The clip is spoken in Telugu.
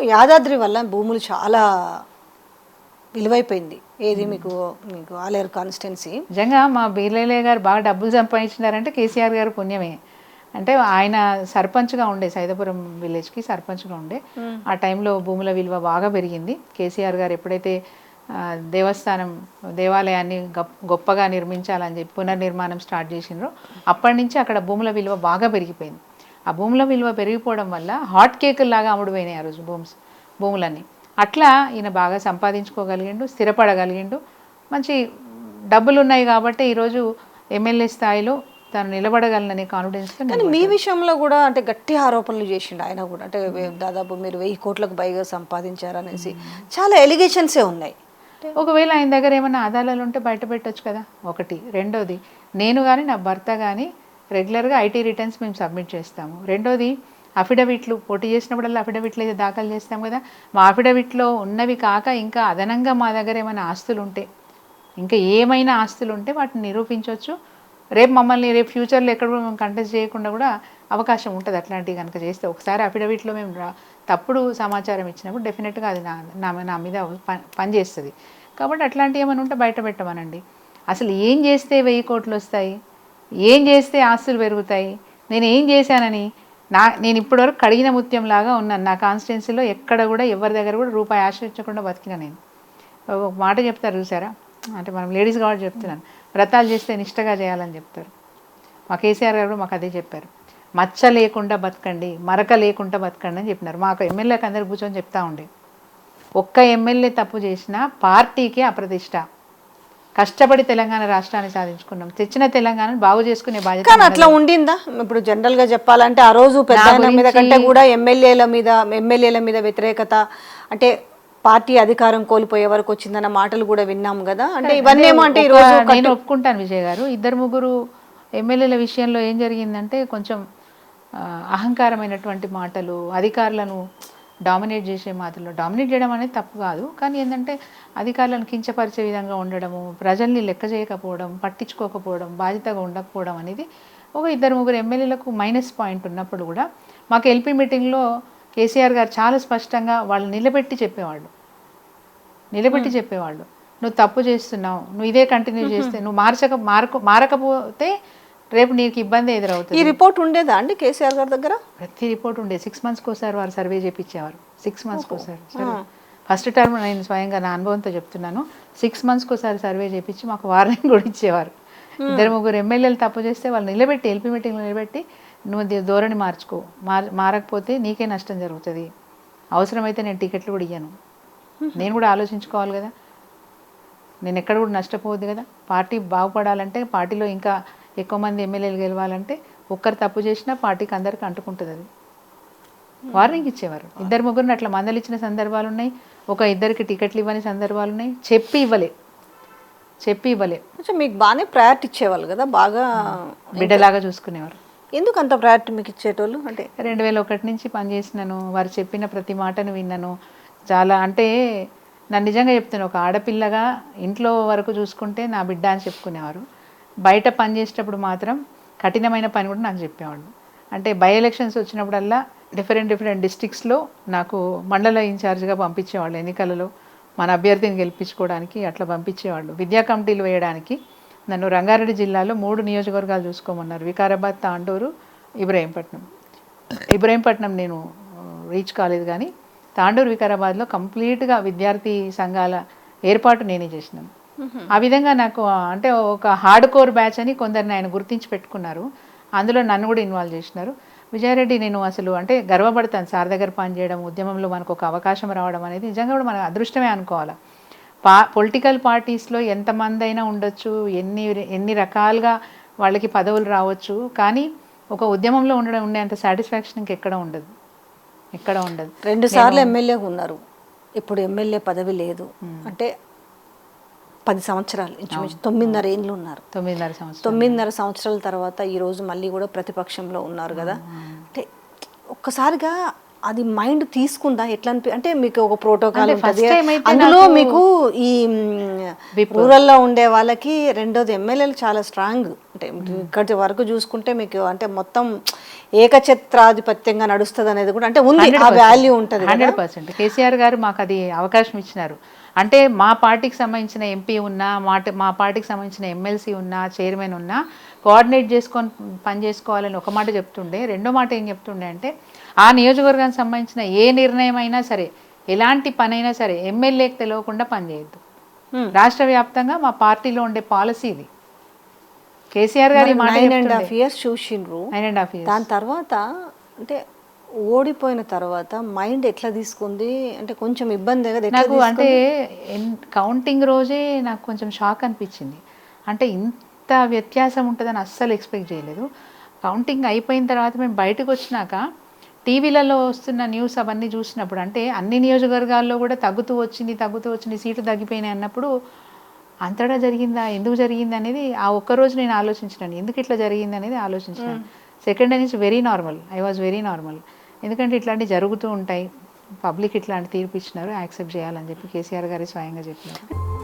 యాదాద్రి వల్ల భూములు చాలా విలువైపోయింది. ఏది మీకు మీకు ఆలేరు కాన్స్టిట్యున్సీ. నిజంగా మా బీర్లేలే గారు బాగా డబ్బులు సంపాదించినారంటే కేసీఆర్ గారు పుణ్యమే. అంటే ఆయన సర్పంచ్గా ఉండే సైదాపురం విలేజ్కి సర్పంచ్గా ఉండే. ఆ టైంలో భూముల విలువ బాగా పెరిగింది. కేసీఆర్ గారు ఎప్పుడైతే దేవస్థానం దేవాలయాన్ని గొప్ప- గొప్పగా నిర్మించాలని చెప్పి పునర్నిర్మాణం స్టార్ట్ చేసిండ్రో అప్పటి నుంచి అక్కడ భూముల విలువ బాగా పెరిగిపోయింది. ఆ భూముల విలువ పెరిగిపోవడం వల్ల హాట్ కేకులు లాగా అమ్ముడుపోయినాయి ఆ రోజు భూమ్స్ భూములన్నీ. అట్లా ఈయన బాగా సంపాదించుకోగలిగిండు స్థిరపడగలిగిండు. మంచి డబ్బులు ఉన్నాయి కాబట్టి ఈరోజు ఎమ్మెల్యే స్థాయిలో తను నిలబడగలననే కాన్ఫిడెన్స్తో కానీ మీ విషయంలో కూడా అంటే గట్టి ఆరోపణలు చేసిండు ఆయన కూడా. అంటే దాదాపు మీరు వెయ్యి కోట్లకు పైగా సంపాదించారనేసి చాలా ఎలిగేషన్సే ఉన్నాయి. ఒకవేళ ఆయన దగ్గర ఏమైనా ఆధారాలు ఉంటే బయట పెట్టొచ్చు కదా. ఒకటి. రెండోది నేను కానీ నా భర్త కానీ రెగ్యులర్గా ఐటీ రిటర్న్స్ మేము సబ్మిట్ చేస్తాము. రెండోది అఫిడవిట్లు పోటీ చేసినప్పుడల్లా అఫిడవిట్లు అయితే దాఖలు చేస్తాం కదా. మా అఫిడవిట్లో ఉన్నవి కాక ఇంకా అదనంగా మా దగ్గర ఏమైనా ఆస్తులు ఉంటే ఇంకా ఏమైనా ఆస్తులు ఉంటే వాటిని నిరూపించవచ్చు రేపు మమ్మల్ని రేపు ఫ్యూచర్లో ఎక్కడ కూడా మేము కంటెస్ట్ చేయకుండా కూడా అవకాశం ఉంటుంది. అట్లాంటివి కనుక చేస్తే ఒకసారి అఫిడవిట్లో మేము రా తప్పుడు సమాచారం ఇచ్చినప్పుడు డెఫినెట్గా అది నా నా మీద పని పనిచేస్తుంది. కాబట్టి అట్లాంటివి ఏమైనా ఉంటే బయట పెట్టమనండి. అసలు ఏం చేస్తే వెయ్యి కోట్లు వస్తాయి? ఏం చేస్తే ఆస్తులు పెరుగుతాయి? నేను ఏం చేశానని? నా నేను ఇప్పటివరకు కడిగిన ముత్యం లాగా ఉన్నాను. నా కాన్స్టిట్యున్సీలో ఎక్కడ కూడా ఎవరి దగ్గర కూడా రూపాయి ఆశ్రయించకుండా బతికిన నేను. ఒక మాట చెప్తారు చూసారా? అంటే మనం లేడీస్ కాబట్టి చెప్తున్నాను. వ్రతాలు చేస్తే నిష్టగా చేయాలని చెప్తారు. మా కేసీఆర్ గారు కూడా మాకు అదే చెప్పారు. మచ్చ లేకుండా బతకండి మరక లేకుండా బతకండి అని చెప్పినారు. మాకు ఎమ్మెల్యేకి అందరు కూర్చొని చెప్తా ఉండే. ఒక్క ఎమ్మెల్యే తప్పు చేసినా పార్టీకి అప్రతిష్ట. కష్టపడి తెలంగాణ రాష్ట్రాన్ని సాధించుకున్నాం. తెచ్చిన తెలంగాణను బాగు చేసుకునే బాధ్యత కానీ అట్లా ఉండిందా? ఇప్పుడు జనరల్గా చెప్పాలంటే ఆ రోజు పెద్ద మీద కంటే కూడా ఎమ్మెల్యేల మీద ఎమ్మెల్యేల మీద వ్యతిరేకత అంటే పార్టీ అధికారం కోల్పోయే వరకు వచ్చిందన్న మాటలు కూడా విన్నాం కదా. అంటే ఇవన్నీ ఏమో అంటే ఈ రోజు ఒక- నేను ఒప్పుకుంటాను విజయ్ గారు. ఇద్దరు ముగ్గురు ఎమ్మెల్యేల విషయంలో ఏం జరిగిందంటే కొంచెం అహంకారమైనటువంటి మాటలు అధికారులను డామినేట్ చేసే మాటలు డామినేట్ చేయడం అనేది తప్పు కాదు. కానీ ఏంటంటే అధికారులను కించపరిచే విధంగా ఉండడము ప్రజల్ని లెక్క చేయకపోవడం పట్టించుకోకపోవడం బాధ్యతగా ఉండకపోవడం అనేది ఒక ఇద్దరు ముగ్గురు ఎమ్మెల్యేలకు మైనస్ పాయింట్ ఉన్నప్పుడు కూడా మాకు ఎల్పీ మీటింగ్లో కేసీఆర్ గారు చాలా స్పష్టంగా వాళ్ళు నిలబెట్టి చెప్పేవాళ్ళు. నిలబెట్టి చెప్పేవాళ్ళు. నువ్వు తప్పు చేస్తున్నావు. నువ్వు ఇదే కంటిన్యూ చేస్తే నువ్వు మార్చక మారక మారకపోతే రేపు నీకు ఇబ్బంది ఎదురవుతుంది. ఈ రిపోర్ట్ ఉండేదా అండి కేసీఆర్ గారి దగ్గర? ప్రతి రిపోర్ట్ ఉండే సిక్స్ మంత్స్కి ఒకసారి వారు సర్వే చేయించేవారు సిక్స్ మంత్స్కి ఒకసారి ఫస్ట్ టర్మ్ నేను స్వయంగా నా అనుభవంతో చెప్తున్నాను. సిక్స్ మంత్స్కి ఒకసారి సర్వే చేయించి మాకు వార్నింగ్ కూడా ఇచ్చేవారు. ఇద్దరు ముగ్గురు ఎమ్మెల్యేలు తప్పు చేస్తే వాళ్ళు నిలబెట్టి ఎల్పీ మీటింగ్లో నిలబెట్టి నువ్వు ధోరణి మార్చుకో. మార్ మారకపోతే నీకే నష్టం జరుగుతుంది. అవసరమైతే నేను టికెట్లు కూడా ఇయ్యను. నేను కూడా ఆలోచించుకోవాలి కదా. నేను ఎక్కడ కూడా నష్టపోవద్దు కదా. పార్టీ బాగుపడాలంటే పార్టీలో ఇంకా ఎక్కువ మంది ఎమ్మెల్యేలు గెలవాలంటే ఒక్కరు తప్పు చేసినా పార్టీకి అందరికి అంటుకుంటుంది అది వార్నింగ్ ఇచ్చేవారు. ఇద్దరు ముగ్గురిని అట్లా మందలిచ్చిన సందర్భాలు ఉన్నాయి. ఒక ఇద్దరికి టికెట్లు ఇవ్వని సందర్భాలు ఉన్నాయి. చెప్పి ఇవ్వలే. చెప్పి ఇవ్వలే. కొంచెం మీకు బాగానే ప్రయారిటీ ఇచ్చేవాళ్ళు కదా? బాగా బిడ్డలాగా చూసుకునేవారు. ఎందుకు అంత ప్రయారిటీ మీకు ఇచ్చేటోళ్ళు? అంటే రెండు వేల ఒకటి నుంచి పనిచేసినాను వారు చెప్పిన ప్రతి మాటను విన్నాను. చాలా అంటే నన్ను నిజంగా చెప్తాను ఒక ఆడపిల్లగా ఇంట్లో వరకు చూసుకుంటే నా బిడ్డ అని చెప్పుకునేవారు. బయట పని చేసేటప్పుడు మాత్రం కఠినమైన పని కూడా నాకు చెప్పేవాళ్ళు. అంటే బై ఎలక్షన్స్ వచ్చినప్పుడల్లా డిఫరెంట్ డిఫరెంట్ డిస్ట్రిక్ట్స్లో నాకు మండల ఇన్ఛార్జ్గా పంపించేవాళ్ళు ఎన్నికలలో. మన అభ్యర్థిని గెలిపించుకోవడానికి అట్లా పంపించేవాళ్ళు. విద్యా కమిటీలు వేయడానికి నన్ను రంగారెడ్డి జిల్లాలో మూడు నియోజకవర్గాలు చూసుకోమన్నారు. వికారాబాద్ తాండూరు ఇబ్రాహీంపట్నం. ఇబ్రాహీంపట్నం నేను రీచ్ కాలేదు కానీ తాండూరు వికారాబాద్లో కంప్లీట్గా విద్యార్థి సంఘాల ఏర్పాటు నేనే చేసినాను. ఆ విధంగా నాకు అంటే ఒక హార్డ్ కోర్ బ్యాచ్ అని కొందరిని ఆయన గుర్తించి పెట్టుకున్నారు. అందులో నన్ను కూడా ఇన్వాల్వ్ చేసినారు. విజయారెడ్డి నేను అసలు అంటే గర్వపడతాను సార్ దగ్గర పనిచేయడం ఉద్యమంలో మనకు ఒక అవకాశం రావడం అనేది. నిజంగా కూడా మన అదృష్టమే అనుకోవాలి. పా పొలిటికల్ పార్టీస్లో ఎంతమంది అయినా ఉండొచ్చు ఎన్ని ఎన్ని రకాలుగా వాళ్ళకి పదవులు రావచ్చు కానీ ఒక ఉద్యమంలో ఉండడం ఉండేంత సాటిస్ఫాక్షన్ ఇంకెక్కడ ఉండదు. ఎక్కడ ఉండదు. రెండు సార్లు ఎమ్మెల్యేగా ఉన్నారు. ఇప్పుడు ఎమ్మెల్యే పదవి లేదు. అంటే పది సంవత్సరాలు ఇంచుమించు తొమ్మిదిన్నర ఏళ్ళు ఉన్నారు తొమ్మిదిన్నర సంవత్సరం తొమ్మిదిన్నర సంవత్సరాల తర్వాత ఈ రోజు మళ్ళీ కూడా ప్రతిపక్షంలో ఉన్నారు కదా. అంటే ఒక్కసారిగా అది మైండ్ తీసుకుందా? ఎట్లా అనిపి అంటే మీకు ఒక ప్రోటోకాల్ అందులో మీకు ఈ మ్, రూరల్లో ఉండే వాళ్ళకి రెండోది ఎమ్మెల్యేలు చాలా స్ట్రాంగ్. అంటే ఇక్కడి వరకు చూసుకుంటే మీకు అంటే మొత్తం ఏకఛత్రాధిపత్యంగా నడుస్తుంది అనేది కూడా అంటే ఉంది ఆ వాల్యూ ఉంటుంది హండ్రెడ్ పర్సెంట్. కేసీఆర్ గారు మాకు అది అవకాశం ఇచ్చినారు. అంటే మా పార్టీకి సంబంధించిన ఎంపీ ఉన్నా మా మా పార్టీకి సంబంధించిన ఎమ్మెల్సీ ఉన్నా చైర్మన్ ఉన్నా కోఆర్డినేట్ చేసుకొని పని చేసుకోవాలని ఒక మాట చెప్తుండే. రెండో మాట ఏం చెప్తుండే అంటే ఆ నియోజకవర్గానికి సంబంధించిన ఏ నిర్ణయం అయినా సరే ఎలాంటి పని అయినా సరే ఎమ్మెల్యేకి తెలియకుండా పనిచేయద్దు. రాష్ట్ర వ్యాప్తంగా మా పార్టీలో ఉండే పాలసీ ఇది. కేసీఆర్ గారి మాట నైన్ అండ్ హాఫ్ ఇయర్స్ చూసిండ్రు. నైన్ అండ్ హాఫ్ ఇయర్స్ దాని తర్వాత అంటే ఓడిపోయిన తర్వాత మైండ్ ఎట్లా తీసుకుంది? అంటే కొంచెం ఇబ్బంది నాకు అంటే కౌంటింగ్ రోజే నాకు కొంచెం షాక్ అనిపించింది. అంటే ఇంత వ్యత్యాసం ఉంటుందని అస్సలు ఎక్స్పెక్ట్ చేయలేదు. కౌంటింగ్ అయిపోయిన తర్వాత మేము బయటకు వచ్చినాక టీవీలలో వస్తున్న న్యూస్ అవన్నీ చూసినప్పుడు అంటే అన్ని నియోజకవర్గాల్లో కూడా తగ్గుతూ వచ్చింది తగ్గుతూ వచ్చింది సీట్లు తగ్గిపోయినాయి అన్నప్పుడు అంతటా జరిగిందా ఎందుకు జరిగింది అనేది ఆ ఒక్క రోజు నేను ఆలోచించినాను. ఎందుకు ఇట్లా జరిగింది అనేది ఆలోచించినాను. సెకండ్ డే నుంచి very normal I was very normal ఎందుకంటే ఇట్లాంటివి జరుగుతూ ఉంటాయి. పబ్లిక్ ఇట్లాంటి తీర్పు ఇచ్చినారు యాక్సెప్ట్ చేయాలని చెప్పి కేసీఆర్ గారి స్వయంగా చెప్పినారు.